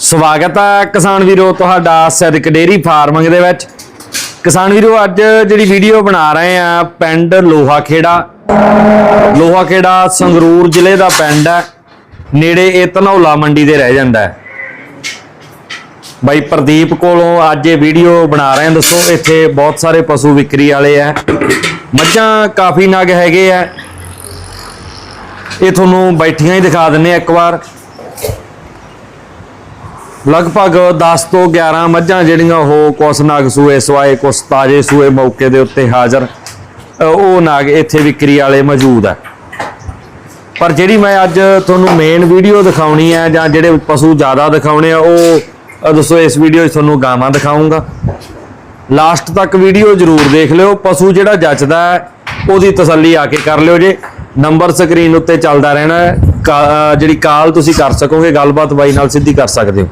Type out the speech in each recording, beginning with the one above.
ਸਵਾਗਤ ਹੈ ਕਿਸਾਨ ਵੀਰੋ, ਤੁਹਾਡਾ ਸਦਕ ਡੇਰੀ ਫਾਰਮਿੰਗ ਦੇ ਵਿੱਚ। ਕਿਸਾਨ ਵੀਰੋ, ਅੱਜ ਜਿਹੜੀ ਵੀਡੀਓ ਬਣਾ ਰਹੇ ਆ, ਪਿੰਡ ਲੋਹਾ ਖੇੜਾ ਲੋਹਾ ਖੇੜਾ ਸੰਗਰੂਰ ਜ਼ਿਲ੍ਹੇ ਦਾ ਪਿੰਡ ਹੈ। ਨੇੜੇ ਇਹ ਧਨੌਲਾ ਮੰਡੀ ਦੇ ਰਹਿ ਜਾਂਦਾ ਹੈ। ਬਾਈ ਪ੍ਰਦੀਪ ਕੋਲੋਂ ਅੱਜ ਇਹ ਵੀਡੀਓ ਬਣਾ ਰਹੇ ਹਾਂ। ਦੱਸੋ, ਇੱਥੇ ਬਹੁਤ ਸਾਰੇ ਪਸ਼ੂ ਵਿਕਰੀ ਵਾਲੇ ਆ। ਮੱਝਾਂ ਕਾਫੀ ਨਗ ਹੈਗੇ ਆ। ਇਹ ਤੁਹਾਨੂੰ ਬੈਠੀਆਂ ਹੀ ਦਿਖਾ ਦਿੰਨੇ ਆ ਇੱਕ ਵਾਰ। ਲਗਭਗ 10 ਤੋਂ 11 ਮੱਝਾਂ ਜਿਹੜੀਆਂ ਉਹ ਕੁਸ ਨਾਗ ਸੂਏ, ਸਵਾਏ ਕੁਸ ਤਾਜੇ ਸੂਏ ਮੌਕੇ ਦੇ ਉੱਤੇ ਹਾਜ਼ਰ ਉਹ ਨਾਗ ਇੱਥੇ ਵਿਕਰੀ ਵਾਲੇ ਮੌਜੂਦ ਆ। ਪਰ ਜਿਹੜੀ ਮੈਂ ਅੱਜ ਤੁਹਾਨੂੰ ਮੇਨ ਵੀਡੀਓ ਦਿਖਾਉਣੀ ਹੈ ਜਾਂ ਜਿਹੜੇ ਪਸ਼ੂ ਜ਼ਿਆਦਾ ਦਿਖਾਉਣੇ ਆ, ਉਹ ਦੱਸੋ ਇਸ ਵੀਡੀਓ 'ਚ ਤੁਹਾਨੂੰ ਗਾਵਾਂ ਦਿਖਾਉਂਗਾ ਲਾਸਟ ਤੱਕ ਵੀਡੀਓ ਜ਼ਰੂਰ ਦੇਖ ਲਿਓ, ਪਸ਼ੂ ਜਿਹੜਾ ਜੱਚਦਾ ਉਹਦੀ ਤਸੱਲੀ ਆ ਕੇ ਕਰ ਲਿਓ ਜੇ। ਨੰਬਰ ਸਕਰੀਨ ਉੱਤੇ ਚੱਲਦਾ ਰਹਿਣਾ ਕਾ- ਜਿਹੜੀ ਕਾਲ ਤੁਸੀਂ ਕਰ ਸਕੋਗੇ, ਗੱਲਬਾਤ ਬਾਈ ਨਾਲ ਸਿੱਧੀ ਕਰ ਸਕਦੇ ਹੋ।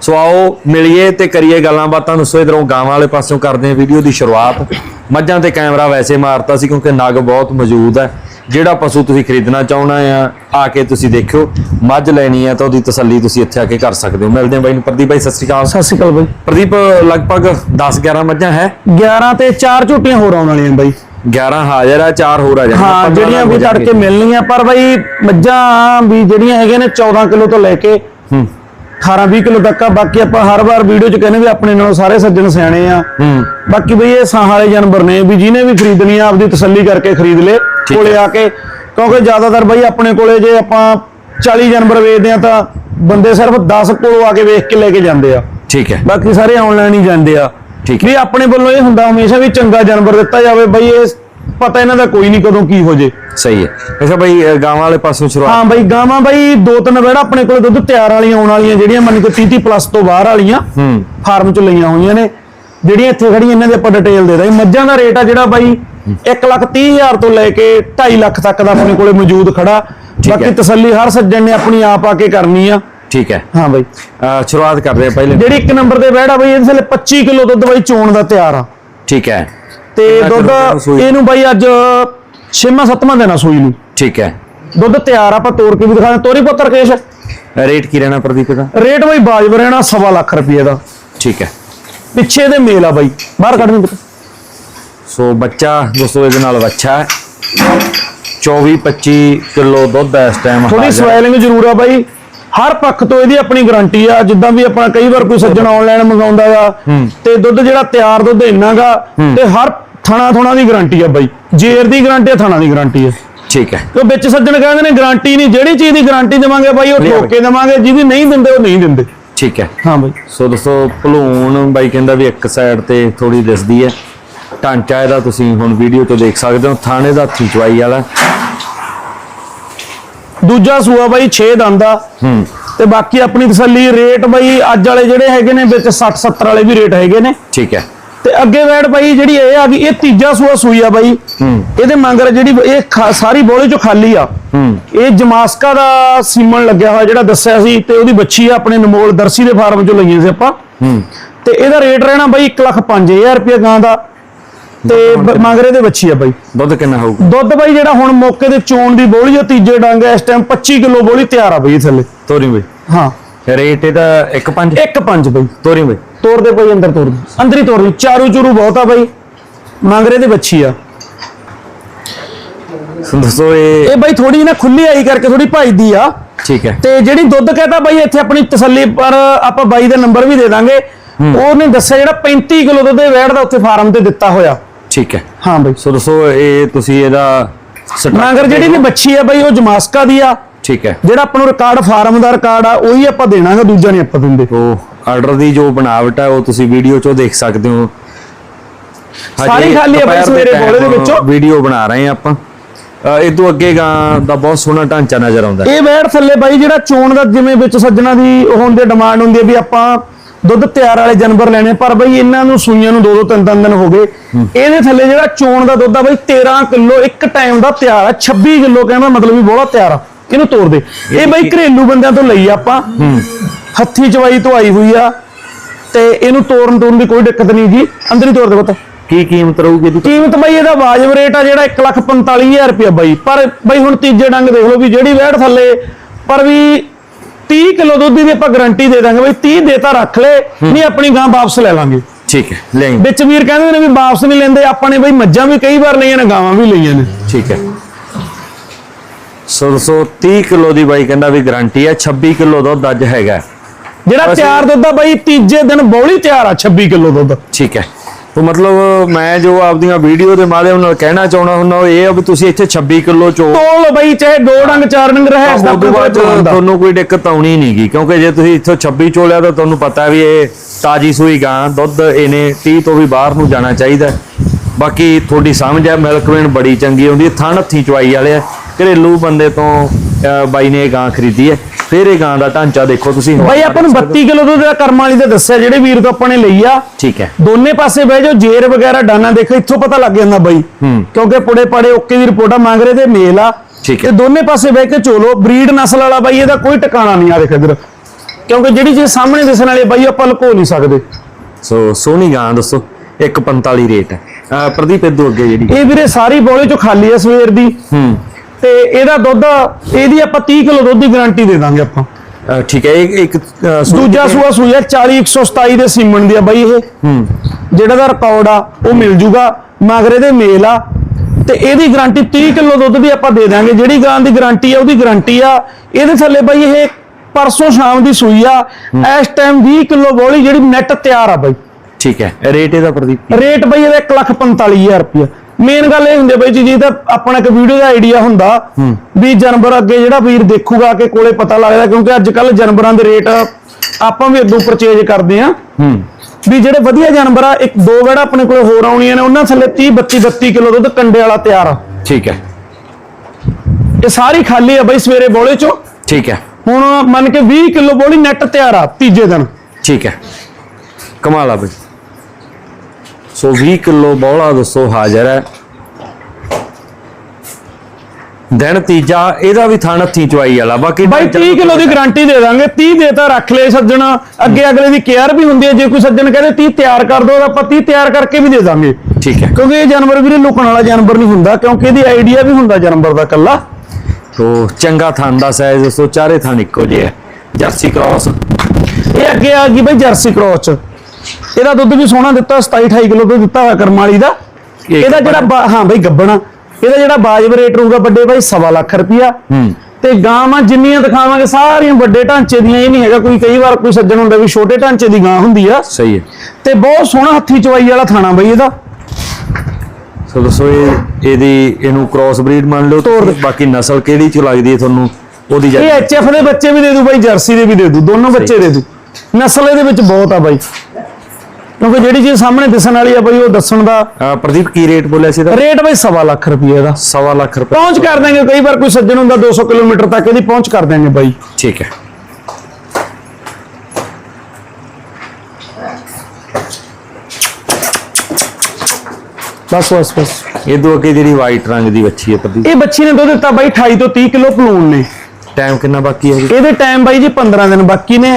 ਸੋ ਆਓ ਮਿਲੀਏ ਤੇ ਕਰੀਏ ਗੱਲਾਂ ਬਾਤਾਂ ਦੱਸੋ ਇਧਰੋਂ ਗਾਵਾਂ ਵਾਲੇ ਪਾਸਿਓਂ ਕਰਦੇ ਹਾਂ ਵੀਡੀਓ ਦੀ ਸ਼ੁਰੂਆਤ। ਮੱਝਾਂ ਤੇ ਕੈਮਰਾ ਵੈਸੇ ਮਾਰਤਾ ਸੀ ਕਿਉਂਕਿ ਨਗ ਬਹੁਤ ਮੌਜੂਦ ਹੈ। ਜਿਹੜਾ ਪਸ਼ੂ ਤੁਸੀਂ ਖਰੀਦਣਾ ਚਾਹੁੰਦਾ ਆ ਆ ਕੇ ਤੁਸੀਂ ਦੇਖਿਓ। ਮੱਝ ਲੈਣੀ ਹੈ ਤਾਂ ਉਹਦੀ ਤਸੱਲੀ ਤੁਸੀਂ ਇੱਥੇ ਆ ਕੇ ਕਰ ਸਕਦੇ ਹੋ। ਮਿਲਦੇ ਹਾਂ ਬਾਈ ਨੂੰ। ਪ੍ਰਦੀਪ ਬਾਈ ਸਤਿ ਸ਼੍ਰੀ ਅਕਾਲ। ਸਤਿ ਸ਼੍ਰੀ ਅਕਾਲ ਬਾਈ। ਪ੍ਰਦੀਪ ਲਗਭਗ 10 11 ਮੱਝਾਂ ਹੈ? 11 ਤੇ 4 ਝੋਟੀਆਂ ਹੋਰ ਆਉਣ ਵਾਲੀਆਂ ਬਾਈ। 11 ਹਾਜ਼ਰ ਆ 4 ਹੋਰ ਆ ਜਾਣਗੀਆਂ ਹਾਂ 15 ਜਿਹੜੀਆਂ ਵੀ ਤੜਕੇ। ਮਿਲਣੀਆਂ ਪਰ ਬਾਈ ਮੱਝਾਂ ਵੀ ਜਿਹੜੀਆਂ ਹੈਗੀਆਂ ਨੇ 14 ਕਿਲੋ ਤੋਂ ਲੈ ਕੇ ਹੂੰ 18 20 ਕਿਲੋ ਤੱਕ ਆ। ਬਾਕੀ ਆਪਾਂ ਹਰ ਵਾਰ ਵੀਡੀਓ 'ਚ ਕਹਿੰਦੇ ਵੀ ਆਪਣੇ ਨਾਲੋਂ ਸਾਰੇ ਸੱਜਣ ਸਿਆਣੇ ਆ। ਬਾਕੀ ਬਈ ਇਹ ਸਾਹ ਵਾਲੇ ਜਾਨਵਰ ਨੇ ਵੀ ਜਿਹਨੇ ਵੀ ਖਰੀਦਣੀ ਆ ਆਪਦੀ ਤਸੱਲੀ ਕਰਕੇ ਖਰੀਦ ਲੇ ਕੋਲੇ। ਆ ਕੇ। ਕਿਉਂਕਿ ਜ਼ਿਆਦਾਤਰ ਬਈ ਆਪਣੇ ਕੋਲੇ ਜੇ ਆਪਾਂ 40 ਜਾਨਵਰ ਵੇਚਦੇ ਆ ਤਾਂ ਬੰਦੇ ਸਿਰਫ 10 ਕੋਲੋਂ ਆ ਕੇ ਵੇਖ ਕੇ ਲੈ ਕੇ ਜਾਂਦੇ ਆ। ਠੀਕ ਹੈ। ਬਾਕੀ ਸਾਰੇ ਆਨਲਾਈਨ ਹੀ ਜਾਂਦੇ ਆ। ਠੀਕ। ਵੀ ਆਪਣੇ ਵੱਲੋਂ ਇਹ ਹੁੰਦਾ ਹਮੇਸ਼ਾ ਵੀ ਚੰਗਾ ਜਾਨਵਰ ਦਿੱਤਾ ਜਾਵੇ। ਬਈ ਇਹ ਪਤਾ ਇਹਨਾਂ ਦਾ ਕੋਈ ਨਹੀਂ ਕਦੋਂ ਕੀ ਹੋ ਜੇ। ਸਹੀ ਹੈ। ਅੱਛਾ ਬਾਈ ਅ, ਗਾਵਾਂ ਵਾਲੇ ਪਾਸੋਂ ਸ਼ੁਰੂਆਤ ਹਾਂ ਬਈ ਗਾਵਾਂ ਬਈ ਦੋ ਤਿੰਨ ਵੇੜਾ ਆਪਣੇ ਕੋਲ ਦੁੱਧ ਤਿਆਰ ਵਾਲੀਆਂ ਆਉਣ ਵਾਲੀਆਂ ਜਿਹੜੀਆਂ ਮੰਨ ਕੇ 30 ਪਲੱਸ ਤੋਂ ਬਾਹਰ ਵਾਲੀਆਂ ਹੂੰ। ਫਾਰਮ ਚ ਲਈਆਂ ਹੋਈਆਂ ਨੇ। ਜਿਹੜੀਆਂ ਇੱਥੇ ਖੜੀਆਂ ਇਹਨਾਂ ਦੇ ਆਪਾਂ ਡਿਟੇਲ ਦੇ ਦਾਂਗੇ। ਮੱਝਾਂ ਦਾ ਰੇਟ ਆ ਜਿਹੜਾ ਬਾਈ 1 ਲੱਖ 30 ਹਜ਼ਾਰ ਤੋਂ ਲੈ ਕੇ 2.5 ਲੱਖ ਤੱਕ ਦਾ ਆਪਣੇ ਕੋਲੇ ਮੌਜੂਦ ਖੜਾ। ਹੈ। ਬਾਕੀ ਤਸੱਲੀ ਹਰ ਸੱਜਣ ਨੇ ਆਪਣੀ ਆਪ ਆ ਕੇ ਕਰਨੀ ਆ। ਠੀਕ ਹੈ। ਹਾਂ ਬਈ। ਅ, ਸ਼ੁਰੂਆਤ ਕਰਦੇ ਹਾਂ ਪਹਿਲੇ। ਜਿਹੜੀ ਇੱਕ ਨੰਬਰ ਤੇ ਬੈੜਾ ਬਈ ਇਹਦੇ ਥੱਲੇ 25 ਕਿਲੋ ਦੁੱਧ ਬਾਈ ਚੋਣ ਦਾ ਤਿਆਰ ਆ। ਠੀਕ ਹੈ। ਤੇ ਦੁੱਧ? ਇਹਨੂੰ ਬਾਈ ਅੱਜ ਛੇਵਾਂ ਸੱਤਵਾਂ ਦੇਣਾ ਸੂਈ ਨੂੰ। ਠੀਕ ਹੈ। ਦੁੱਧ ਤਿਆਰ ਆ ਆਪਾਂ ਤੋੜ ਕੇ ਵੀ ਦਿਖਾਣਾ ਤੋਰੀ ਪੁੱਤਰ ਕੇਸ਼। ਰੇਟ ਕੀ ਰਹਿਣਾ ਪ੍ਰਦੀਪ ਦਾ? ਰੇਟ ਬਾਈ ਬਾਜਬ ਰਹਿਣਾ ਸਵਾ ਲੱਖ ਰੁਪਏ ਦਾ। ਠੀਕ ਹੈ। ਪਿੱਛੇ ਦੇ ਮੇਲ ਆ ਬਾਈ। ਬਾਹਰ ਕੱਢ ਨਹੀਂ ਸੋ ਬੱਚਾ ਦੋਸਤੋ ਇਹਦੇ ਨਾਲ ਬੱਚਾ ਹੈ। 24 25 ਕਿਲੋ ਦੁੱਧ ਇਸ ਟਾਈਮ ਥੋੜੀ ਸਵੈਲਿੰਗ ਜ਼ਰੂਰ ਆ ਬਾਈ। ਹਰ ਪੱਖ ਤੋਂ ਇਹਦੀ ਆਪਣੀ ਗਾਰੰਟੀ ਆ। ਜਿੱਦਾਂ ਵੀ ਆਪਣਾ ਕਈ ਵਾਰ ਕੋਈ ਸੱਜਣ ਆਨਲਾਈਨ ਮੰਗਾਉਂਦਾ ਗਾ ਤੇ ਦੁੱਧ ਜਿਹੜਾ ਤਿਆਰ ਦੁੱਧ ਇੰਨਾਗਾ ਤੇ ਹਰ ਥਣਾ ਥਣਾ ਦੀ ਗਾਰੰਟੀ ਆ ਬਾਈ। ਜੇਰ ਦੀ ਗਾਰੰਟੀ ਆ ਥਣਾ ਦੀ ਗਾਰੰਟੀ ਆ। ਠੀਕ ਹੈ। ਤੇ ਵਿੱਚ ਸੱਜਣ ਕਹਿੰਦੇ ਨੇ ਗਾਰੰਟੀ ਨਹੀਂ ਜਿਹੜੀ ਚੀਜ਼ ਦੀ ਗਾਰੰਟੀ ਦੇਵਾਂਗੇ ਬਾਈ ਉਹ ਠੋਕ ਕੇ ਦੇਵਾਂਗੇ ਜਿਹਦੀ ਨਹੀਂ ਦਿੰਦੇ ਉਹ ਨਹੀਂ ਦਿੰਦੇ। ਠੀਕ ਹੈ। ਹਾਂ ਬਾਈ। ਸੋ ਦੋਸਤੋ ਭਲੂਣ ਬਾਈ ਕਹਿੰਦਾ ਵੀ ਇੱਕ ਸਾਈਡ ਤੇ ਥੋੜੀ ਦਿਸਦੀ ਹੈ। ਢਾਂਚਾ ਇਹਦਾ ਤੁਸੀਂ ਹੁਣ ਵੀਡੀਓ ਤੋਂ ਦੇਖ ਸਕਦੇ ਹੋ ਥਾਣੇ ਦਾ ਹੱਥੀ ਚਵਾਈ ਵਾਲਾ। ਦੂਜਾ ਸੂਆ ਬਾਈ 6 ਦੰਦ ਹੂੰ। ਤੇ ਬਾਕੀ ਆਪਣੀ ਤਸੱਲੀ ਰੇਟ ਬਾਈ ਅੱਜ ਵਾਲੇ ਜਿਹੜੇ ਹੈਗੇ ਨੇ ਵਿੱਚ 60 70 ਵਾਲੇ ਵੀ ਰੇਟ ਹੈਗੇ ਨੇ। ਠੀਕ ਹੈ। ਤੇ ਅੱਗੇ ਵੈੜ ਬਾਈ ਜਿਹੜੀ ਇਹ ਆ ਗਈ ਇਹ ਤੀਜਾ ਸੂਆ ਸੂਈ ਆ ਬਾਈ। ਹੂੰ। ਇਹਦੇ ਮੰਗਰ ਜਿਹੜੀ ਇਹ ਸਾਰੀ ਬੋਲੀ ਚੋਂ ਖਾਲੀ ਆ। ਹੂੰ। ਇਹ ਜਮਾਸਕਾ ਦਾ ਸੀਮਨ ਲੱਗਿਆ ਹੋਇਆ ਜਿਹੜਾ ਦੱਸਿਆ ਸੀ ਤੇ ਉਹਦੀ ਬੱਚੀ ਆ ਆਪਣੇ ਨਮੋਲ ਦਰਸੀ ਦੇ ਫਾਰਮ ਚੋਂ ਲਈਆਂ ਸੀ ਆਪਾਂ। ਤੇ ਇਹਦਾ ਰੇਟ ਰਹਿਣਾ ਬਾਈ 1 ਲੱਖ 5000 ਰੁਪਏ ਗਾਂ ਦਾ। ਤੇ ਮਗਰੇ ਦੇ ਬੱਚੀ ਆ ਬਾਈ। ਦੁੱਧ ਕਿੰਨਾ ਹੋਊਗਾ? ਦੁੱਧ ਬਾਈ ਜਿਹੜਾ ਹੁਣ ਮੌਕੇ ਤੇ ਚੋਣ ਦੀ ਬੋਲੀ ਆ ਤੀਜੇ ਡੰਗ ਇਸ ਟਾਈਮ 25 ਕਿਲੋ ਬੋਲੀ ਤਿਆਰ ਆ ਬਾਈ ਥੱਲੇ। ਤੋਰੀ ਬਈ। ਹਾਂ। ਰੇਟ ਇਹਦਾ 1.5 ਇੱਕ ਪੰਜ ਬਾਈ। ਤੋਰੀ ਬਈ। ਤੋੜ ਦੇ ਭਾਈ ਅੰਦਰ ਤੋੜ ਦੇ ਅੰਦਰ ਹੀ ਤੋੜ ਦੇ ਚਾਰੂ ਚੂਰੂ ਬਹੁਤ ਆ ਬਾਈ ਮੰਗਰੇ ਦੇ ਬੱਚੀ ਆ। ਦੋਸਤੋ ਇਹ ਇਹ ਬਾਈ ਥੋੜੀ ਨਾ ਖੁੱਲੀ ਆਈ ਕਰਕੇ ਥੋੜੀ ਭਜਦੀ ਆ। ਠੀਕ ਹੈ। ਤੇ ਜਿਹੜੀ ਦੁੱਧ ਕਹਤਾ ਬਾਈ ਇੱਥੇ ਆਪਣੀ ਤਸੱਲੀ ਪਰ ਆਪਾਂ ਬਾਈ ਦਾ ਨੰਬਰ ਵੀ ਦੇ ਦਾਂਗੇ। ਉਹਨੇ ਦੱਸਿਆ ਜਿਹੜਾ 35 ਕਿਲੋ ਦੁੱਧ ਦੇ ਵੈੜ ਦਾ ਉੱਥੇ ਫਾਰਮ ਤੇ ਦਿੱਤਾ ਹੋਇਆ। ਠੀਕ ਹੈ। ਹਾਂ ਬਾਈ। ਸੋ ਦੋਸਤੋ ਇਹ ਤੁਸੀਂ ਇਹਦਾ ਮੰਗਰ ਜਿਹੜੀ ਵੀ ਬੱਚੀ ਆ ਬਾਈ ਉਹ ਜਮਾਸਕਾ ਦੀ ਆ। ਠੀਕ ਹੈ। ਜਿਹੜਾ ਆਪਾਂ ਨੂੰ ਰਿਕਾਰਡ ਫਾਰਮ ਦਾ ਰਿਕਾਰਡ ਆ ਉਹੀ ਆਪਾਂ ਦੇਣਾਗਾ ਦੂਜਾ ਨਹੀਂ ਆਪਾਂ ਦਿੰਦੇ। ਉਹ ਆਰਡਰ ਦੀ ਜੋ ਬਣਾਵਟ ਹੈ ਉਹ ਤੁਸੀਂ ਵੀਡੀਓ 'ਚੋਂ ਦੇਖ ਸਕਦੇ ਹੋ। ਸਾਰੀ ਖਾਲੀ ਆ ਬਈ ਸਵੇਰੇ ਬੋਲੇ ਦੇ ਵਿੱਚੋਂ। ਵੀਡੀਓ ਬਣਾ ਰਹੇ ਹਾਂ ਆਪਾਂ। ਇਹ ਤੋਂ ਅੱਗੇ ਗਾਂ ਦਾ ਬਹੁਤ ਸੋਹਣਾ ਢਾਂਚਾ ਨਜ਼ਰ ਆਉਂਦਾ ਹੈ। ਇਹ ਵੈੜ ਥੱਲੇ ਬਾਈ ਜਿਹੜਾ ਚੋਣ ਦਾ ਜਿਵੇਂ ਵਿੱਚ ਸੱਜਣਾ ਦੀ ਉਹ ਹੁੰਦੀ ਡਿਮਾਂਡ ਹੁੰਦੀ ਹੈ ਵੀ ਆਪਾਂ ਦੁੱਧ ਤਿਆਰ ਵਾਲੇ ਜਾਨਵਰ ਲੈਣੇ ਪਰ ਬਈ ਇਹਨਾਂ ਨੂੰ ਸੂਈਆਂ ਨੂੰ ਦੋ ਦੋ ਤਿੰਨ ਤਿੰਨ ਦਿਨ ਹੋ ਗਏ। ਇਹਦੇ ਥੱਲੇ ਜਿਹੜਾ ਚੋਣ ਦਾ ਦੁੱਧ ਆ ਬਈ 13 ਕਿਲੋ ਇੱਕ ਟਾਈਮ ਦਾ ਤਿਆਰ ਆ 26 ਕਿਲੋ ਕਹਿੰਦਾ ਮਤਲਬ ਵੀ ਬਹੁਤ ਤਿਆਰ ਆ। ਇਹਨੂੰ ਤੋੜ ਦੇ। ਇਹ ਬਈ ਘਰੇਲੂ ਬੰਦਿਆਂ ਤੋਂ ਲਈ ਆ ਆਪਾਂ। ਹੱਥੀ ਚਵਾਈ ਤੋਂ ਆਈ ਹੋਈ ਆ ਤੇ ਇਹਨੂੰ ਤੋੜਨ ਤੋੜਨ ਦੀ ਕੋਈ ਦਿੱਕਤ ਨਹੀਂ ਜੀ। ਅੰਦਰ ਹੀ ਤੋੜ ਦੇ ਪੁੱਤ। ਕੀ ਕੀਮਤ ਰਹੂਗੀ ਇਹਦੀ? ਕੀਮਤ ਬਈ ਇਹਦਾ ਵਾਜਬ ਰੇਟ ਆ ਜਿਹੜਾ 145000 ਰੁਪਏ ਬਈ। ਪਰ ਬਈ ਹੁਣ ਤੀਜੇ ਡੰਗ ਦੇਖ ਲਓ ਵੀ ਜਿਹੜੀ ਵੈੜ ਥੱਲੇ ਪਰ ਵੀ 30 ਕਿਲੋ ਦੁੱਧ ਦੀ ਆਪਾਂ ਗਾਰੰਟੀ ਦੇ ਦਾਂਗੇ ਬਈ 30 ਦੇਤਾ ਰੱਖ ਲੈ ਨਹੀਂ ਆਪਣੀ ਗਾਂ ਵਾਪਸ ਲੈ ਲਾਂਗੇ। ਠੀਕ ਹੈ ਲੈ ਵਿੱਚ ਵੀਰ ਕਹਿੰਦੇ ਨੇ ਵੀ ਵਾਪਸ ਨਹੀਂ ਲੈਂਦੇ ਆਪਾਂ ਨੇ ਬਈ ਮੱਝਾਂ ਵੀ ਕਈ ਵਾਰ ਲਈਆਂ ਨੇ ਗਾਵਾਂ ਵੀ ਲਈਆਂ ਨੇ। ਠੀਕ ਹੈ। ਸੋ ਦੋਸਤੋ 30 ਕਿਲੋ ਦੀ ਬਾਈ ਕਹਿੰਦਾ ਵੀ ਗਾਰੰਟੀ ਹੈ 26 ਕਿਲੋ ਦੁੱਧ ਅੱਜ ਹੈਗਾ। ਜਿਹੜਾ ਤਿਆਰ ਦੁੱਧ ਆ ਬਈ ਤੀਜੇ ਦਿਨ ਬੌਲੀ ਤਿਆਰ ਆ 26 ਕਿਲੋ ਦੁੱਧ। ਠੀਕ ਹੈ। ਤਾਂ ਮਤਲਬ ਮੈਂ ਜੋ ਆਪਦੀਆਂ ਵੀਡੀਓ ਦੇ ਮਾਧਿਅਮ ਨਾਲ ਕਹਿਣਾ ਚਾਹੁੰਦਾ ਹੁੰਦਾ ਉਹ ਇਹ ਆ ਵੀ ਤੁਸੀਂ ਇੱਥੇ 26 ਕਿਲੋ ਚੋ ਤੋਲ ਬਈ ਚਾਹੇ ਦੋ ਡੰਗ ਚਾਰ ਡੰਗ ਰਹਿ ਉਸ ਤੋਂ ਬਾਅਦ ਤੁਹਾਨੂੰ ਕੋਈ ਦਿੱਕਤ ਆਉਣੀ ਨਹੀਂਗੀ ਕਿਉਂਕਿ ਜੇ ਤੁਸੀਂ ਇੱਥੋਂ 26 ਚੋਲਿਆ ਤਾਂ ਤੁਹਾਨੂੰ ਪਤਾ ਵੀ ਇਹ ਤਾਜੀ ਸੂਈ ਗਾਂ ਦੁੱਧ ਇਹਨੇ 30 ਤੋਂ ਵੀ ਬਾਹਰ ਨੂੰ ਜਾਣਾ ਚਾਹੀਦਾ। ਬਾਕੀ ਤੁਹਾਡੀ ਸਮਝ ਹੈ ਮਿਲਕ ਵੇਨ ਬੜੀ ਚੰਗੀ ਹੁੰਦੀ ਹੈ ਥਣ ਹੱਥੀ ਚਵਾਈ ਵਾਲੇ ਆ। ਘਰੇਲੂ ਬੰਦੇ ਤੋਂ ਬਾਈ ਨੇ ਇਹ ਗਾਂ ਖਰੀਦੀ ਹੈ। ਫਿਰ ਇਹ ਗਾਂ ਦਾ ਢਾਂਚਾ ਦੇਖੋ ਤੁਸੀਂ ਬਈ ਆਪਾਂ ਨੂੰ 32 ਕਿਲੋ ਦੁੱਧ ਦਾ ਕਰਮ ਵਾਲੀ ਤੇ ਦੱਸਿਆ ਜਿਹੜੇ ਵੀਰ ਤੋਂ ਆਪਾਂ ਨੇ ਲਈ ਆ। ਠੀਕ ਹੈ। ਦੋਨੇ ਪਾਸੇ ਬਹਿ ਜਾਓ ਜੇਰ ਵਗੈਰਾ ਡਾਨਾ ਦੇਖੋ ਇੱਥੋਂ ਪਤਾ ਲੱਗ ਜਾਂਦਾ ਬਾਈ। ਹੂੰ। ਕਿਉਂਕਿ ਪੁੜੇ ਪੜੇ ਓਕੇ ਦੀ ਰਿਪੋਰਟਾਂ ਮੰਗ ਰਹੇ ਤੇ ਮੇਲ ਆ। ਠੀਕ ਹੈ। ਤੇ ਦੋਨੇ ਪਾਸੇ ਬਹਿ ਕੇ ਚੋਲੋ ਬਰੀਡ ਨਸਲ ਵਾਲਾ ਬਾਈ ਇਹਦਾ ਕੋਈ ਟਿਕਾਣਾ ਨਹੀਂ ਆ ਦੇਖ ਇਧਰ। ਕਿਉਂਕਿ ਜਿਹੜੀ ਚੀਜ਼ ਸਾਹਮਣੇ ਦਿਸਣ ਵਾਲੀ ਬਾਈ ਆਪਾਂ ਲੁਕੋ ਨਹੀਂ ਸਕਦੇ। ਸੋ ਸੋਹਣੀ ਗਾਂ ਦੱਸੋ 145 ਰੇਟ ਹੈ। ਪ੍ਰਦੀਪ ਇਦੋਂ ਅੱਗੇ ਜਿਹੜੀ ਇਹ ਵੀਰੇ ਸਾਰੀ ਬੋਲੇ ਚੋਂ ਖਾਲੀ ਆ ਸਵੇਰ ਦੀ। ਹੂੰ। ਤੇ ਇਹਦਾ ਦੁੱਧ ਇਹਦੀ ਆਪਾਂ 30 ਕਿਲੋ ਦੁੱਧ ਦੀ ਗਾਰੰਟੀ ਦੇ ਦਾਂਗੇ ਆਪਾਂ। ਠੀਕ ਹੈ ਇੱਕ ਇੱਕ ਦੂਜਾ ਸੂਆ ਸੂਆ 40 127 ਦੇ ਸੀਮਨ ਦੀ ਆ ਬਾਈ ਇਹ। ਹੂੰ। ਜਿਹੜਾ ਦਾ ਰਿਕਾਰਡ ਆ ਉਹ ਮਿਲ ਜੂਗਾ ਮਗਰੇ ਦੇ ਮੇਲ ਆ। ਤੇ ਇਹਦੀ ਗਾਰੰਟੀ 30 ਕਿਲੋ ਦੁੱਧ ਦੀ ਆਪਾਂ ਦੇ ਦਾਂਗੇ। ਜਿਹੜੀ ਗਾਂ ਦੀ ਗਾਰੰਟੀ ਆ ਉਹਦੀ ਗਾਰੰਟੀ ਆ। ਇਹਦੇ ਥੱਲੇ ਬਾਈ ਇਹ ਪਰਸੋਂ ਸ਼ਾਮ ਦੀ ਸੂਈ ਆ। ਇਸ ਟਾਈਮ 20 ਕਿਲੋ ਬੋਲੀ ਜਿਹੜੀ ਨੈਟ ਤਿਆਰ ਆ ਬਾਈ। ਠੀਕ ਹੈ ਰੇਟ ਇਹਦਾ ਪ੍ਰਦੀਪ ਰੇਟ ਬਾਈ ਇਹਦਾ 145000 ਰੁਪਇਆ। ਮੇਨ ਗੱਲ ਇਹ ਹੁੰਦੀ ਬਾਈ ਜੀ ਜੀ ਤਾਂ ਆਪਣਾ ਇੱਕ ਵੀਡੀਓ ਦਾ ਆਈਡੀਆ ਹੁੰਦਾ ਵੀ ਜਾਨਵਰ ਅੱਗੇ ਜਿਹੜਾ ਵੀਰ ਦੇਖੂਗਾ ਕਿ ਕੋਲੇ ਪਤਾ ਲੱਗਦਾ ਕਿਉਂਕਿ ਅੱਜ ਕੱਲ ਜਾਨਵਰਾਂ ਦੇ ਰੇਟ ਆਪਾਂ ਵੀ ਅੱਗੋਂ ਪਰਚੇਜ ਕਰਦੇ ਆ ਵੀ ਜਿਹੜੇ ਵਧੀਆ ਜਾਨਵਰ ਆ ਇੱਕ ਦੋ ਵੜਾ ਆਪਣੇ ਕੋਲ ਹੋਰ ਆਉਣੀਆਂ ਨੇ ਉਹਨਾਂ ਥੱਲੇ 30 32 32 ਕਿਲੋ ਦੁੱਧ ਕੰਡੇ ਵਾਲਾ ਤਿਆਰ ਆ। ਠੀਕ ਹੈ। ਇਹ ਸਾਰੀ ਖਾਲੀ ਆ ਬਾਈ ਸਵੇਰੇ ਬੋਲੇ ਚੋਂ। ਠੀਕ ਹੈ। ਹੁਣ ਮੰਨ ਕੇ 20 ਕਿਲੋ ਬੋਲੀ ਨੈਟ ਤਿਆਰ ਆ ਤੀਜੇ ਦਿਨ। ਠੀਕ ਹੈ। ਕਮਾਲ ਆ ਬਈ। ਸੋ 20 ਕਿਲੋ ਬੌਲਾ ਦੱਸੋ ਹਾਜ਼ਰ ਹੈ। ਦਿਨ ਤੀਜਾ ਇਹਦਾ ਵੀ ਥਣ ਹੱਥੀ ਚਵਾਈ ਵਾਲਾ। ਬਾਕੀ ਬਾਈ 30 ਕਿਲੋ ਦੀ ਗਾਰੰਟੀ ਦੇ ਦਾਂਗੇ। 30 ਦੇ ਤਾਂ ਰੱਖ ਲੈ ਸੱਜਣ। ਅੱਗੇ ਅਗਲੇ ਦੀ ਕੇਅਰ ਵੀ ਹੁੰਦੀ ਹੈ। ਜੇ ਕੋਈ ਸੱਜਣ ਕਹਿੰਦੇ 30 ਤਿਆਰ ਕਰ ਦੋ ਤਾਂ ਆਪਾਂ 30 ਤਿਆਰ ਕਰਕੇ ਵੀ ਦੇ ਦਾਂਗੇ। ਠੀਕ ਹੈ। ਕਿਉਂਕਿ ਇਹ ਜਾਨਵਰ ਵੀਰੇ ਲੁਕਣ ਵਾਲਾ ਜਾਨਵਰ ਨਹੀਂ ਹੁੰਦਾ ਕਿਉਂਕਿ ਇਹਦੀ ਆਈਡੀਆ ਵੀ ਹੁੰਦਾ ਜਾਨਵਰ ਦਾ ਕੱਲਾ ਸੋ ਚੰਗਾ ਥਣ ਦਾ ਸਾਈਜ਼ ਦੱਸੋ ਚਾਰੇ ਥਣ ਇੱਕੋ ਜਿਹੇ ਹੈ। ਜਰਸੀ ਕ੍ਰਾਸ ਇਹ ਅੱਗੇ ਆ ਗਈ ਬਈ ਜਰਸੀ ਕ੍ਰੋਸ ਇਹਦਾ ਦੁੱਧ ਵੀ ਸੋਹਣਾ ਦਿੱਤਾ 27 28 ਕਿਲੋ ਦੁੱਧ ਦਿੱਤਾ ਹੋਇਆ ਕਰਮਾਲੀ ਦਾ। ਇਹ ਇਹਦਾ ਜਿਹੜਾ ਹਾਂ ਬਈ ਗੱਬਣਾ। ਇਹਦਾ ਜਿਹੜਾ ਬਾਜਬ ਰੇਟ ਰਹੂਗਾ ਵੱਡੇ ਬਾਈ ਸਵਾ ਲੱਖ ਰੁਪਿਆ ਤੇ ਗਾਵਾਂ ਜਿੰਨੀਆਂ ਦਿਖਾਵਾਂਗੇ ਸਾਰੀਆਂ ਵੱਡੇ ਢਾਂਚੇ ਦੀਆਂ ਇਹ ਨਹੀਂ ਹੈਗਾ ਕੋਈ ਕਈ ਵਾਰ ਕੋਈ ਸੱਜਣ ਹੁੰਦਾ ਵੀ ਛੋਟੇ ਢਾਂਚੇ ਦੀ ਗਾਂ ਹੁੰਦੀ ਆ। ਸਹੀ ਹੈ। ਤੇ ਬਹੁਤ ਸੋਹਣਾ ਹੱਥੀ ਚਵਾਈ ਵਾਲਾ ਥਾਣਾ ਬਈ ਇਹਦਾ। ਸੋ ਦੱਸੋ ਇਹ ਇਹਦੀ ਇਹਨੂੰ ਕ੍ਰਾਸ ਬਰੀਡ ਮੰਨ ਲਓ ਬਾਕੀ ਨਸਲ ਕਿਹੜੀ ਚ ਲੱਗਦੀ ਹੈ ਤੁਹਾਨੂੰ? ਉਹਦੀ ਇਹ ਐਚਐਫ ਦੇ ਬੱਚੇ ਵੀ ਦੇ ਦੂ ਬਾਈ ਜਰਸੀ ਦੇ ਵੀ ਦੇ ਦੂ ਦੋਨੋਂ ਬੱਚੇ ਦੇ ਦੂ। ਨਸਲ ਇਹਦੇ ਵਿੱਚ ਬਹੁਤ ਆ ਬਾਈ। ਕਿਉਂਕਿ ਜਿਹੜੀ ਚੀਜ਼ ਸਾਹਮਣੇ ਦਿਸਣ ਵਾਲੀ ਆ ਬਾਈ ਉਹ ਦੱਸਣ ਦਾ ਪ੍ਰਦੀਪ ਕੀ ਰੇਟ ਬੋਲਿਆ ਸੀ ਇਹਦਾ? ਰੇਟ ਬਾਈ ਸਵਾ ਲੱਖ ਰੁਪਏ ਦਾ। ਸਵਾ ਲੱਖ ਰੁਪਏ। ਪਹੁੰਚ ਕਰ ਦਾਂਗੇ ਕਈ ਵਾਰ ਕੋਈ ਸੱਜਣ ਹੁੰਦਾ 200 ਕਿਲੋਮੀਟਰ ਤੱਕ ਇਹਦੀ ਪਹੁੰਚ ਕਰ ਦਾਂਗੇ ਬਾਈ। ਠੀਕ ਹੈ। ਬਸ ਬਸ ਬਸ। ਇਹ ਦੋ ਅੱਗੇ ਜਿਹੜੀ ਵਾਈਟ ਰੰਗ ਦੀ ਵੱਛੀ ਹੈ ਪ੍ਰਦੀਪ। ਇਹ ਬੱਚੀ ਨੇ ਦੁੱਧ ਦਿੱਤਾ ਬਾਈ 28 ਤੋਂ 30 ਕਿਲੋ ਪਲੂਣ ਨੇ। ਟਾਈਮ ਕਿੰਨਾ ਬਾਕੀ ਹੈ ਜੀ? ਇਹਦੇ ਟਾਈਮ ਬਾਈ ਜੀ 15 ਦਿਨ ਬਾਕੀ ਨੇ।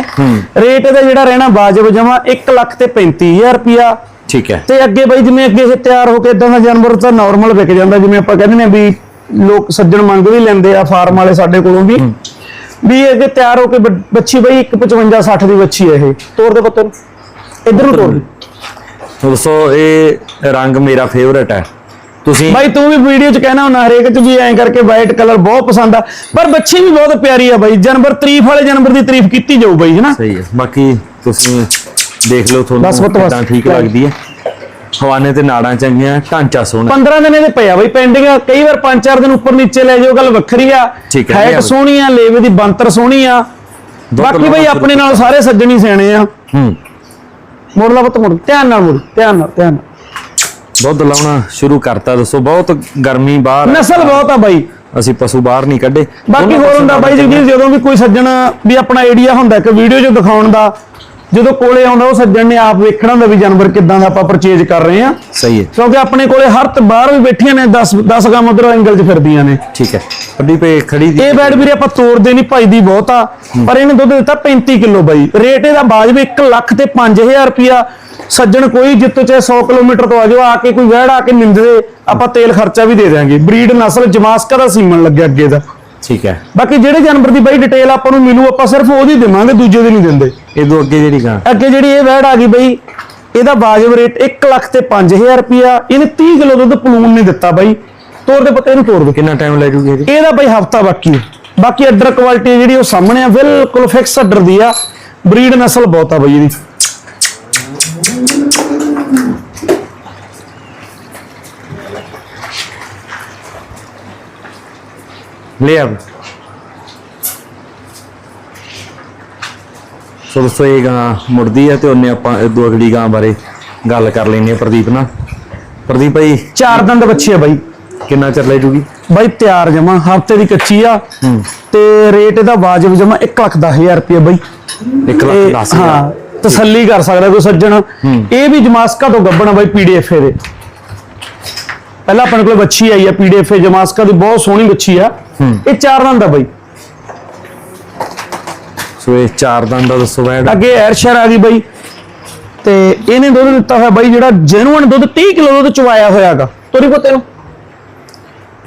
ਰੇਟ ਇਹਦਾ ਜਿਹੜਾ ਰਹਿਣਾ ਵਾਜਬ ਜਮਾ 1 ਲੱਖ ਤੇ 35000 ਰੁਪਿਆ ਠੀਕ ਹੈ। ਤੇ ਅੱਗੇ ਬਾਈ ਜਿਵੇਂ ਅੱਗੇ ਇਹ ਤਿਆਰ ਹੋ ਕੇ ਇਦਾਂ ਦਾ ਜਾਨਵਰ ਤਾਂ ਨਾਰਮਲ ਵਿਕ ਜਾਂਦਾ ਜਿਵੇਂ ਆਪਾਂ ਕਹਿੰਦੇ ਨੇ ਵੀ ਲੋਕ ਸੱਜਣ ਮੰਗ ਵੀ ਲੈਂਦੇ ਆ ਫਾਰਮ ਵਾਲੇ ਸਾਡੇ ਕੋਲੋਂ ਵੀ। ਵੀ ਇਹ ਅੱਗੇ ਤਿਆਰ ਹੋ ਕੇ ਬੱਚੀ ਬਾਈ 155 60 ਦੀ ਬੱਚੀ ਹੈ ਇਹ। ਤੋੜ ਦੇ ਪੱਤੇ ਨੂੰ ਇਧਰ ਨੂੰ ਤੋੜ ਦੋਸਤੋ ਇਹ ਰੰਗ ਮੇਰਾ ਫੇਵਰਟ ਹੈ। ਤੁਸੀਂ। ਬਾਈ ਤੂੰ ਵੀ ਵੀਡੀਓ 'ਚ ਕਹਿਣਾ ਹੁੰਦਾ ਹਰੇਕ 'ਚ ਵੀ ਐਂ ਕਰਕੇ ਵਾਈਟ ਕਲਰ ਬਹੁਤ ਪਸੰਦ ਆ। ਪਰ ਬੱਚੀ ਵੀ ਬਹੁਤ ਪਿਆਰੀ ਆ ਬਾਈ। ਜਾਨਵਰ ਤਾਰੀਫ ਵਾਲੇ ਜਾਨਵਰ ਦੀ ਤਾਰੀਫ ਕੀਤੀ ਜਾਊ ਬਾਈ ਹੈਨਾ ਸਹੀ ਹੈ ਬਾਕੀ ਤੁਸੀਂ ਦੇਖ ਲਓ ਬਸ ਤੁਹਾਨੂੰ ਬਸ, ਬਸ। ਕਿੱਦਾਂ ਠੀਕ ਲੱਗਦੀ ਹੈ ਹਵਾਨੇ ਤੇ ਨਾੜਾਂ ਚੰਗੀਆਂ ਢਾਂਚਾ ਸੋਹਣਾ। 15 ਦਿਨ ਇਹਦੇ ਪਿਆ ਬਾਈ। ਪੈਂਡਿੰਗ ਕਈ ਵਾਰ 5-4 ਦਿਨ ਉੱਪਰ ਨੀਚੇ ਲੈ ਜਾਓ ਗੱਲ ਵੱਖਰੀ ਆ। ਠੀਕ ਹੈ, ਹਾਈਟ ਲਿਆ ਸੋਹਣੀ ਆ ਲੇਵੇ ਦੀ ਬੰਤਰ ਸੋਹਣੀ ਆ। ਬਾਕੀ ਬਾਈ ਆਪਣੇ ਨਾਲ ਸਾਰੇ ਸੱਜਣ ਹੀ ਸਿਆਣੇ ਆ। ਹੂੰ। ਮੁੜ ਲਾ ਪੁੱਤ ਮੁੜ। ਧਿਆਨ ਨਾਲ ਮੁੜ ਧਿਆਨ ਨਾਲ ਧਿਆਨ ਨਾਲ। ਦੁੱਧ ਲਾਉਣਾ ਸ਼ੁਰੂ ਕਰਤਾ ਦੱਸੋ ਬਹੁਤ ਗਰਮੀ ਬਾਹਰ। ਨਸਲ ਬਹੁਤ ਆ ਬਾਈ। ਅਸੀਂ ਪਸ਼ੂ ਬਾਹਰ ਨਹੀਂ ਕੱਢੇ। ਬਾਕੀ ਹੋਰ ਹੁੰਦਾ ਬਾਈ ਜਦੋਂ ਵੀ ਕੋਈ ਸੱਜਣ ਵੀ ਆਪਣਾ ਆਈਡੀਆ ਹੁੰਦਾ ਇੱਕ ਵੀਡੀਓ 'ਚ ਦਿਖਾਉਣ ਦਾ ਜਦੋਂ ਕੋਲੇ ਆਉਂਦਾ ਉਹ ਸੱਜਣ ਨੇ ਆਪ ਵੇਖਣਾ ਹੁੰਦਾ ਵੀ ਜਾਨਵਰ ਕਿੱਦਾਂ ਦਾ ਆਪਾਂ ਪਰਚੇਜ ਕਰ ਰਹੇ ਆ ਸਹੀ ਹੈ। ਕਿਉਂਕਿ ਆਪਣੇ ਕੋਲੇ ਹਰ ਤ ਬਾਹਰ ਵੀ ਬੈਠੀਆਂ ਨੇ 10 10 ਗਾਮ ਉਧਰ ਐਂਗਲ 'ਚ ਫਿਰਦੀਆਂ ਨੇ। ਠੀਕ ਹੈ। ਪ੍ਰਦੀਪ ਇਹ ਖੜੀ ਦੀ ਇਹ ਬੈਡ ਵੀਰੇ ਆਪਾਂ ਤੋੜਦੇ ਨਹੀਂ ਭਜਦੀ ਬਹੁਤ ਆ। ਪਰ ਇਹਨੇ ਦੁੱਧ ਦਿੱਤਾ 35 ਕਿਲੋ ਬਾਈ। ਰੇਟ ਇਹਦਾ ਬਾਜ ਵੀ 1 ਲੱਖ ਤੇ 5000 ਰੁਪਿਆ ਸੱਜਣ ਕੋਈ ਜਿੱਤੋਂ ਚਾਹੇ 100 ਕਿਲੋਮੀਟਰ ਤੋਂ ਆ ਜਾਓ ਆ ਕੇ ਕੋਈ ਵਹਿੜ ਆ ਕੇ ਨਿੰਦਦੇ ਆਪਾਂ ਤੇਲ ਖਰਚਾ ਵੀ ਦੇ ਦਿਆਂਗੇ। ਬਰੀਡ ਨਸਲ ਜਮਾਸਕਾ ਦਾ ਸੀਮਨ ਲੱਗਿਆ ਅੱਗੇ ਦਾ। ਠੀਕ ਹੈ। ਬਾਕੀ ਜਿਹੜੇ ਜਾਨਵਰ ਦੀ ਬਾਈ ਡਿਟੇਲ ਆਪਾਂ ਨੂੰ ਮਿਲੂ ਆਪਾਂ ਸਿਰਫ ਉਹਦੀ ਦੇਵਾਂਗੇ ਦੂਜੇ ਦੀ ਨਹੀਂ ਦਿੰਦੇ। ਤੋਂ ਅੱਗੇ ਜਿਹੜੀ ਗਾਂ। ਅੱਗੇ ਜਿਹੜੀ ਇਹ ਵੈੜ ਆ ਗਈ ਬਈ ਇਹਦਾ ਵਾਜਬ ਰੇਟ 1 ਲੱਖ ਤੇ 5000 ਰੁਪਿਆ ਇਹਨੇ 30 ਕਿਲੋ ਦੁੱਧ ਪਲੂਨ ਨੇ ਦਿੱਤਾ ਬਾਈ। ਤੋੜ ਦੇ ਪੱਤੇ ਨੂੰ ਤੋੜ ਦੇ। ਕਿੰਨਾ ਟਾਈਮ ਲੈ ਜੂਗੀ ਇਹਦੀ? ਇਹਦਾ ਬਈ ਹਫਤਾ ਬਾਕੀ ਹੈ। ਬਾਕੀ ਅੱਡਰ ਕੁਆਲਿਟੀ ਜਿਹੜੀ ਉਹ ਸਾਹਮਣੇ ਆ ਬਿਲਕੁਲ ਫਿਕਸ ਅੱਡਰ ਦੀ ਆ। ਬਰੀਡ ਨਸਲ ਬਹੁਤ ਆ ਬਈ ਇਹਦੀ। ਲੈ ਆ। ਸੋ ਦੋਸਤੋ ਇਹ ਗਾਂ ਮੁੜਦੀ ਹੈ ਤੇ ਉਹਨੇ ਆਪਾਂ ਇਹ ਦੋ ਅਗਲੀ ਗਾਂ ਬਾਰੇ ਗੱਲ ਕਰ ਲੈਣੀ ਹੈ ਪ੍ਰਦੀਪ ਨਾਲ। ਪ੍ਰਦੀਪ ਭਾਈ ਚਾਰ ਦੰਦ ਬੱਚੇ ਆ ਬਾਈ। ਕਿੰਨਾ ਚਿਰ ਲੈ ਜੂਗੀ? ਬਾਈ ਤਿਆਰ ਜਮਾ ਹਫ਼ਤੇ ਦੀ ਕੱਚੀ ਆ। ਤੇ ਰੇਟ ਇਹਦਾ ਵਾਜਬ ਜਮਾ 1 ਲੱਖ 10000 ਰੁਪਏ ਬਾਈ। 1 ਲੱਖ ਇਹ- 10 ਹਾਂ ਤਸੱਲੀ ਕਰ ਸਕਦਾ ਕੋਈ ਸੱਜਣ। ਇਹ ਵੀ ਜਮਾਸਕਾ ਤੋਂ ਗੱਬਣਾ ਬਾਈ ਪੀਡੀਐਫ ਦੇ। ਪਹਿਲਾਂ ਆਪਣੇ ਕੋਲ ਬੱਚੀ ਆਈ ਆ ਪੀਡੀਐਫ ਜਮਾਸਕਾ ਦੀ ਬਹੁਤ ਸੋਹਣੀ ਬੱਚੀ ਆ। ਇਹ ਚਾਰ ਦੰਦ ਆ ਬਾਈ। ਸੋ ਇਹ ਚਾਰ ਦੰਦ ਦਾ ਦੱਸੋ ਵੈਡ ਅੱਗੇ ਐਰਸ਼ਰ ਆ ਗਈ ਬਾਈ। ਤੇ ਇਹਨੇ ਦੁੱਧ ਦਿੱਤਾ ਹੋਇਆ ਬਾਈ ਜਿਹੜਾ ਜੈਨੂਅਨ ਦੁੱਧ 30 ਕਿਲੋ ਦੁੱਧ ਚਵਾਇਆ ਹੋਇਆਗਾ। ਤੋਰੀ ਪੋਤੇ ਨੂੰ।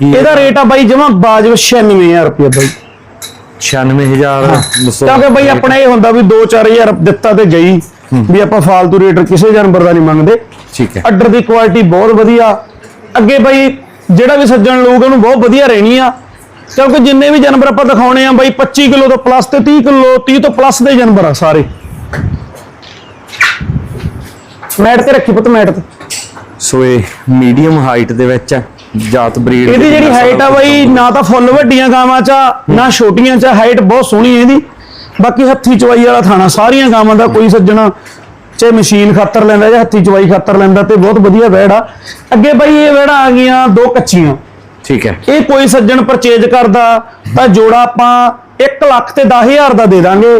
ਇਹਦਾ ਰੇਟ ਆ ਬਾਈ ਜਮਾ ਬਾਜਬ 96000 ਰੁਪਏ ਬਾਈ। 96000 ਦੱਸੋ। ਕਿਉਂਕਿ ਬਾਈ ਆਪਣਾ ਇਹ ਹੁੰਦਾ ਵੀ 2-4000 ਦਿੱਤਾ ਤੇ ਗਈ ਵੀ ਆਪਾਂ ਫਾਲਤੂ ਰੇਟ ਕਿਸੇ ਜਾਨਵਰ ਦਾ ਨਹੀਂ ਮੰਗਦੇ ਠੀਕ ਹੈ। ਅੱਡਰ ਦੀ ਕੁਆਲਿਟੀ ਬਹੁਤ ਵਧੀਆ। ਅੱਗੇ ਬਾਈ ਜਿਹੜਾ ਵੀ ਸੱਜਣ ਲੋਕ ਉਹਨੂੰ ਬਹੁਤ ਵਧੀਆ ਰਹਿਣੀ ਆ। ਕਿਉਂਕਿ ਜਿੰਨੇ ਵੀ ਜਾਨਵਰ ਆਪਾਂ ਦਿਖਾਉਣੇ ਆ ਬਾਈ 25 ਕਿਲੋ ਤੋਂ ਪਲੱਸ ਤੇ 30 ਕਿਲੋ 30 ਤੋਂ ਪਲੱਸ ਦੇ ਜਾਨਵਰ ਆ ਸਾਰੇ। ਮੈਟ ਤੇ ਰੱਖੀ ਪੁੱਤ ਮੈਟ ਤੇ। ਸੋ ਇਹ ਮੀਡੀਅਮ ਹਾਈਟ ਦੇ ਵਿੱਚ ਹੈ ਜਾਤ ਬਰੀਡ ਇਹਦੀ ਜਿਹੜੀ ਹਾਈਟ ਆ ਬਾਈ ਨਾ ਤਾਂ ਫੁੱਲ ਵੱਡੀਆਂ ਗਾਵਾਂ ਚ ਨਾ ਛੋਟੀਆਂ ਚ ਹਾਈਟ ਬਹੁਤ ਸੋਹਣੀ ਹੈ ਇਹਦੀ। ਬਾਕੀ ਹੱਥੀ ਚਵਾਈ ਵਾਲਾ ਥਾਣਾ ਸਾਰੀਆਂ ਗਾਵਾਂ ਦਾ ਕੋਈ ਸੱਜਣਾ ਚਾਹੇ ਮਸ਼ੀਨ ਖਾਤਰ ਲੈਂਦਾ ਜਾਂ ਹੱਥੀ ਚਵਾਈ ਖਾਤਰ ਲੈਂਦਾ ਤੇ ਬਹੁਤ ਵਧੀਆ ਵੈੜ ਆ। ਅੱਗੇ ਬਾਈ ਇਹ ਵੈੜਾਂ ਆ ਗਈਆਂ ਦੋ ਕੱਚੀਆਂ। ਠੀਕ ਹੈ। ਇਹ ਕੋਈ ਸੱਜਣ ਪਰਚੇਜ ਕਰਦਾ ਤਾਂ ਜੋੜਾ ਆਪਾਂ 1 ਲੱਖ ਤੇ 10000 ਦਾ ਦੇ ਦਾਂਗੇ।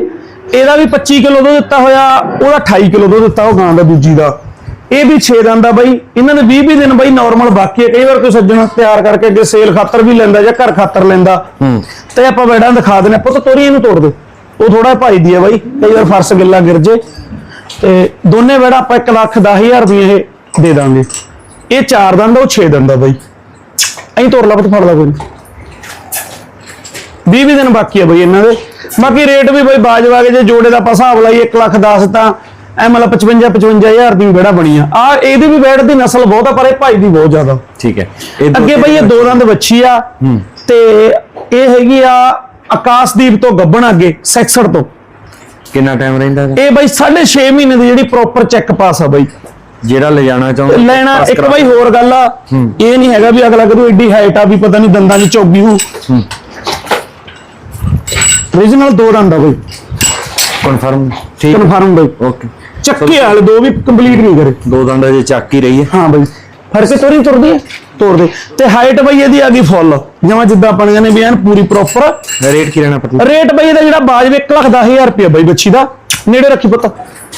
ਇਹਦਾ ਵੀ 25 ਕਿਲੋ ਦੁੱਧ ਦਿੱਤਾ ਹੋਇਆ ਉਹਦਾ 28 ਕਿਲੋ ਦੁੱਧ ਦਿੱਤਾ ਉਹ ਗਾਂ ਦਾ ਦੂਜੀ ਦਾ। ਇਹ ਵੀ 6 ਦਿਨ ਦਾ ਬਾਈ ਇਹਨਾਂ ਦੇ 20 20 ਦਿਨ ਬਾਈ ਨਾਰਮਲ ਬਾਕੀ ਹੈ। ਕਈ ਵਾਰ ਕੋਈ ਸੱਜਣ ਤਿਆਰ ਕਰਕੇ ਅੱਗੇ ਸੇਲ ਖਾਤਰ ਵੀ ਲੈਂਦਾ ਜਾਂ ਘਰ ਖਾਤਰ ਲੈਂਦਾ। ਤੇ ਆਪਾਂ ਬੈਡਾਂ ਦਿਖਾ ਦਿੰਦੇ ਪੁੱਤ ਤੋਰੀ ਇਹਨੂੰ ਤੋੜ ਦੇ। ਉਹ ਥੋੜਾ ਭਾਈ ਦੀ ਹੈ ਬਾਈ। ਕਈ ਵਾਰ ਫਰਸ਼ ਗਿੱਲਾ ਗਿਰ ਜੇ। ਤੇ ਦੋਨੇ ਬੈੜਾ ਆਪਾਂ 1 ਲੱਖ 10000 ਰੁਪਏ ਇਹ ਦੇ ਦਾਂਗੇ। ਇਹ 4 ਦਿਨ ਦਾ ਉਹ 6 ਦਿਨ ਦਾ ਬਾਈ। ਐਂ ਤੋੜ ਲਾ ਫੜ ਲਾ ਕੋਈ ਨੀ। 20 20 ਦਿਨ ਬਾਕੀ ਆ ਬਈ ਇਹਨਾਂ ਦੇ। ਬਾਕੀ ਰੇਟ ਵੀ ਬਈ ਬਾਜਵਾ ਕੇ ਜੇ ਜੋੜੇ ਦਾ ਆਪਾਂ ਹਿਸਾਬ ਲਾਈਏ 1 ਲੱਖ 10 ਤਾਂ ਐ ਮਤਲਬ 55 55000 ਦੀ ਬੇੜਾ ਬਣੀ ਆ ਆ ਇਹਦੀ ਵੀ ਬੇੜ ਦੀ ਨਸਲ ਬਹੁਤ ਆ ਪਰ ਇਹ ਭਾਈ ਦੀ ਬਹੁਤ ਜ਼ਿਆਦਾ। ਠੀਕ ਹੈ। ਅੱਗੇ ਬਈ ਇਹ ਦੋ ਦੰਦ ਬੱਚੀ ਆ ਤੇ ਇਹ ਹੈਗੀ ਆ ਆਕਾਸ਼ਦੀਪ ਤੋਂ ਗੱਬਣ ਅੱਗੇ ਸੈਕਸੜ ਤੋਂ। ਕਿੰਨਾ ਟਾਈਮ ਰਹਿੰਦਾ? ਇਹ ਬਈ 6.5 ਮਹੀਨੇ ਦੀ ਜਿਹੜੀ ਪ੍ਰੋਪਰ ਚੈੱਕ ਪਾਸ ਆ ਬਈ। ਜਿਹੜਾ ਲੈ ਜਾਣਾ ਚਾਹੁੰਦਾ ਲੈਣਾ ਇੱਕ ਬਈ ਹੋਰ ਗੱਲ ਆ ਇਹ ਨਹੀਂ ਹੈਗਾ ਵੀ ਅਗਲਾ ਕਰੂ ਏਡੀ ਹਾਈਟ ਆ ਵੀ ਪਤਾ ਨਹੀਂ ਦੰਦਾਂ ਦੀ ਚੌਗੀ ਹੂ। ਰੀਜਨਲ ਦੋ ਦੰਦ ਆ ਬਈ। ਕਨਫਰਮ ਠੀਕ ਕਨਫਰਮ ਬਈ। ਓਕੇ ਚੱਕੇ ਵਾਲੇ ਦੋ ਵੀ ਕੰਪਲੀਟ ਨਹੀਂ ਕਰੇ। ਦੋ ਦੰਦਾਂ ਜੇ ਚੱਕ ਹੀ ਰਹੀ ਹੈ। ਹਾਂ ਬਈ। ਫੜ ਕੇ ਤੋਰੀ ਤੁਰਦੀ ਹੈ ਤੋਰਦੇ। ਤੇ ਹਾਈਟ ਬਈ ਇਹਦੀ ਆ ਗਈ ਫੁੱਲ ਜਿਵੇਂ ਜਿੱਦਾਂ ਆਪਾਂ ਨੇ ਕਹਿੰਦੇ ਵੀ ਐਨ ਪੂਰੀ ਪ੍ਰੋਪਰ ਰੇਟ ਕੀ ਰਹਿਣਾ ਪਤਾ ਰੇਟ ਬਈ ਇਹਦਾ ਜਿਹੜਾ ਬਾਜਵੇ 1 ਲੱਖ 10000 ਰੁਪਏ ਬਈ ਬੱਚੀ ਦਾ। ਨੇੜੇ ਰੱਖੀ ਪੁੱਤ।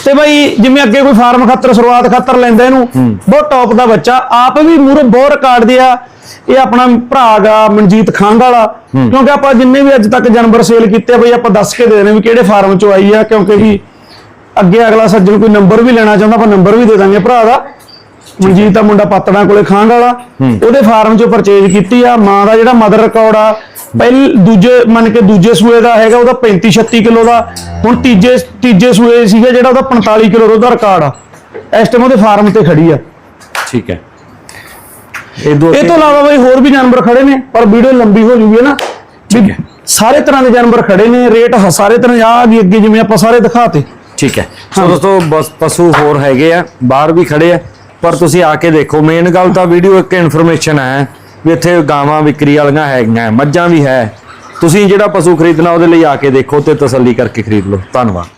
ਤੇ ਬਈ ਜਿਵੇਂ ਅੱਗੇ ਕੋਈ ਫਾਰਮ ਖਾਤਰ ਸ਼ੁਰੂਆਤ ਖਾਤਰ ਲੈਂਦਾ ਇਹਨੂੰ ਬਹੁਤ ਟੌਪ ਦਾ ਬੱਚਾ। ਆਪ ਵੀ ਮੂਰੇ ਬਹੁਤ ਰਿਕਾਰਡ ਦੇ ਆ। ਇਹ ਆਪਣਾ ਭਰਾ ਗਾ ਮਨਜੀਤ ਖੰਗ ਵਾਲਾ। ਕਿਉਂਕਿ ਆਪਾਂ ਜਿੰਨੇ ਵੀ ਅੱਜ ਤੱਕ ਜਾਨਵਰ ਸੇਲ ਕੀਤੇ ਬਈ ਆਪਾਂ ਦੱਸ ਕੇ ਦੇ ਦੇਣੇ ਵੀ ਕਿਹੜੇ ਫਾਰਮ ਚੋਂ ਆਈ ਆ। ਕਿਉਂਕਿ ਵੀ ਅੱਗੇ ਅਗਲਾ ਸੱਜਣ ਕੋਈ ਨੰਬਰ ਵੀ ਲੈਣਾ ਚਾਹੁੰਦਾ ਆਪਾਂ ਨੰਬਰ ਵੀ ਦੇ ਦਾਂਗੇ ਭਰਾ ਦਾ। ਮਨਜੀਤ ਦਾ ਮੁੰਡਾ ਪਾਤੜਾਂ ਕੋਲੇ ਖਾਂਗ ਵਾਲਾ। ਉਹਦੇ ਫਾਰਮ ਚੋਂ ਪਰਚੇਜ ਕੀਤੀ ਆ। ਮਾਂ ਦਾ ਜਿਹੜਾ ਮਦਰ ਰਿਕਾਰਡ ਆ ਪਹਿਲ ਦੂਜੇ ਮੰਨ ਕੇ ਦੂਜੇ ਸੂਏ ਦਾ ਹੈਗਾ ਉਹਦਾ 35 36 ਕਿਲੋ ਦਾ ਹੁਣ ਤੀਜੇ ਤੀਜੇ ਸੂਏ ਸੀਗਾ ਜਿਹੜਾ ਉਹਦਾ 45 ਕਿਲੋ ਦਾ ਰਿਕਾਰਡ ਆ। ਇਸ ਟਾਈਮ ਉਹਦੇ ਫਾਰਮ ਤੇ ਖੜੀ ਆ। ਠੀਕ ਹੈ। ਇਹ ਦੋ ਇਹ ਤੋਂ ਇਲਾਵਾ ਬਈ ਹੋਰ ਵੀ ਜਾਨਵਰ ਖੜੇ ਨੇ ਪਰ ਵੀਡੀਓ ਲੰਬੀ ਹੋ ਜੂਗੀ ਨਾ। ਵੀ ਸਾਰੇ ਤਰ੍ਹਾਂ ਦੇ ਜਾਨਵਰ ਖੜੇ ਨੇ ਰੇਟ ਹ- ਸਾਰੇ ਤਰ੍ਹਾਂ ਆ ਗਈ ਅੱਗੇ ਜਿਵੇਂ ਆਪਾਂ ਸਾਰੇ ਦਿਖਾਤੇ। ਠੀਕ ਹੈ। ਸੋ ਦੋਸਤੋ ਬਸ ਪਸ਼ੂ ਹੋਰ ਹੈਗੇ ਆ ਬਾਹਰ ਵੀ ਖੜੇ ਆ ਪਰ ਤੁਸੀਂ ਆ ਕੇ ਦੇਖੋ। ਮੇਨ ਗੱਲ ਤਾਂ ਵੀਡੀਓ ਇੱਕ ਇਨਫੋਰਮੇਸ਼ਨ ਹੈ। ਵੀ ਇੱਥੇ ਗਾਵਾਂ ਵਿਕਰੀ ਵਾਲੀਆਂ ਹੈਗੀਆਂ, ਮੱਝਾਂ ਵੀ ਹੈ। ਤੁਸੀਂ ਜਿਹੜਾ ਪਸ਼ੂ ਖਰੀਦਣਾ ਉਹਦੇ ਲਈ ਆ ਕੇ ਦੇਖੋ ਤੇ ਤਸੱਲੀ ਕਰਕੇ ਖਰੀਦ ਲਓ। ਧੰਨਵਾਦ।